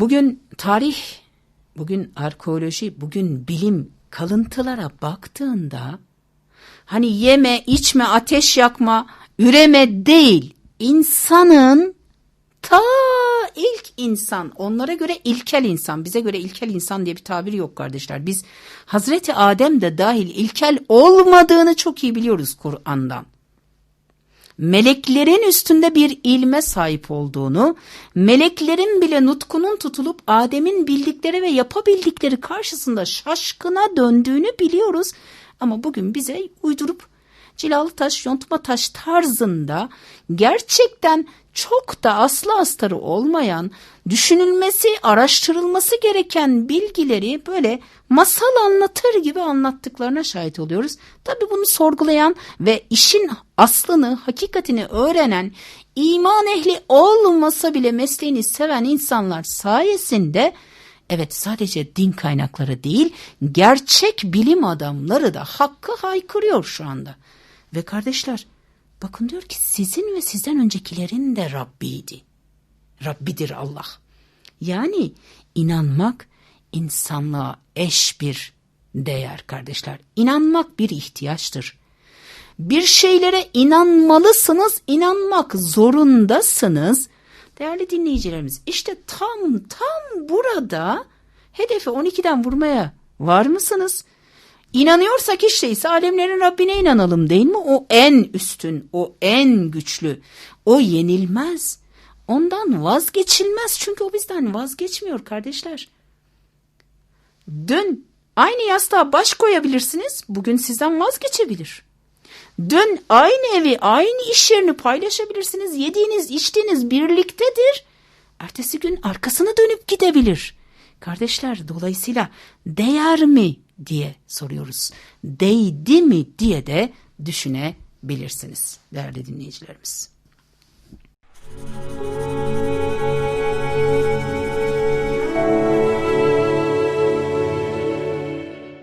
Bugün tarih, bugün arkeoloji, bugün bilim kalıntılara baktığında hani yeme, içme, ateş yakma, üreme değil. insanın ta ilk insan, onlara göre ilkel insan, bize göre ilkel insan diye bir tabir yok kardeşler. Biz Hazreti Adem de dahil ilkel olmadığını çok iyi biliyoruz Kur'an'dan meleklerin üstünde bir ilme sahip olduğunu, meleklerin bile nutkunun tutulup Adem'in bildikleri ve yapabildikleri karşısında şaşkına döndüğünü biliyoruz. Ama bugün bize uydurup cilalı taş, yontma taş tarzında gerçekten çok da aslı astarı olmayan, düşünülmesi, araştırılması gereken bilgileri böyle masal anlatır gibi anlattıklarına şahit oluyoruz. Tabi bunu sorgulayan ve işin aslını, hakikatini öğrenen, iman ehli olmasa bile mesleğini seven insanlar sayesinde Evet sadece din kaynakları değil gerçek bilim adamları da hakkı haykırıyor şu anda. Ve kardeşler bakın diyor ki sizin ve sizden öncekilerin de Rabbiydi. Rabbidir Allah. Yani inanmak insanlığa eş bir değer kardeşler. İnanmak bir ihtiyaçtır. Bir şeylere inanmalısınız, inanmak zorundasınız. Değerli dinleyicilerimiz işte tam tam burada hedefi 12'den vurmaya var mısınız? İnanıyorsak işte ise alemlerin Rabbine inanalım değil mi? O en üstün, o en güçlü, o yenilmez. Ondan vazgeçilmez çünkü o bizden vazgeçmiyor kardeşler. Dün aynı yastığa baş koyabilirsiniz, bugün sizden vazgeçebilir. Dün aynı evi, aynı iş yerini paylaşabilirsiniz, yediğiniz, içtiğiniz birliktedir. Ertesi gün arkasını dönüp gidebilir. Kardeşler dolayısıyla değer mi diye soruyoruz. Değdi mi diye de düşünebilirsiniz değerli dinleyicilerimiz.